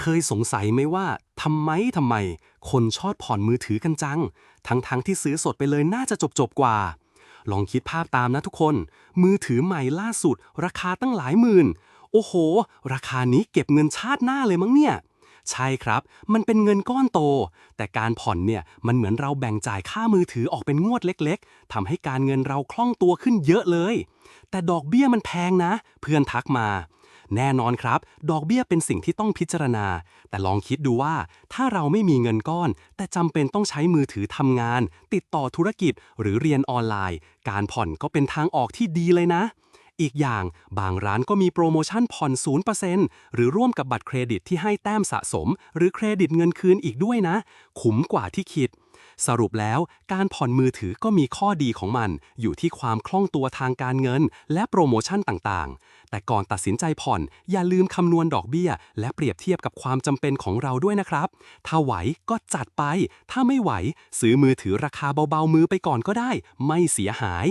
เคยสงสัยไหมว่าทำไมทำไม คนชอบผ่อนมือถือกันจัง ทั้งๆทที่ซื้อสดไปเลยน่าจะจบจบกว่า ลองคิดภาพตามนะทุกคน มือถือใหม่ล่าสุด ราคาตั้งหลายหมื่น โอ้โห ราคานี้เก็บเงินชาติหน้าเลยมั้งเนี่ยใช่ครับ มันเป็นเงินก้อนโต แต่การผ่อนเนี่ยมันเหมือนเราแบ่งจ่ายค่ามือถือออกเป็นงวดเล็กๆทำให้การเงินเราคล่องตัวขึ้นเยอะเลย แต่ดอกเบี้ยมันแพงนะ เพื่อนทักมา แน่นอนครับ ดอกเบี้ยเป็นสิ่งที่ต้องพิจารณา แต่ลองคิดดูว่า ถ้าเราไม่มีเงินก้อน แต่จำเป็นต้องใช้มือถือทำงาน ติดต่อธุรกิจหรือเรียนออนไลน์ การผ่อนก็เป็นทางออกที่ดีเลยนะ อีกอย่างบางร้านก็มีโปรโมชั่นผ่อน 0%หรือร่วมกับบัตรเครดิตที่ให้แต้มสะสม หรือเครดิตเงินคืนอีกด้วยนะ คุ้มกว่าที่คิด สรุปแล้วการผ่อนมือถือก็มีข้อดีของมัน อยู่ที่ความคล่องตัวทางการเงิน และโปรโมชั่นต่างๆ แต่ก่อนตัดสินใจผ่อนอย่าลืมคำนวณดอกเบี้ย และเปรียบเทียบกับความจำเป็นของเราด้วยนะครับ ถ้าไหวก็จัดไป ถ้าไม่ไหว ซื้อมือถือราคาเบาๆมือไปก่อนก็ได้ ไม่เสียหาย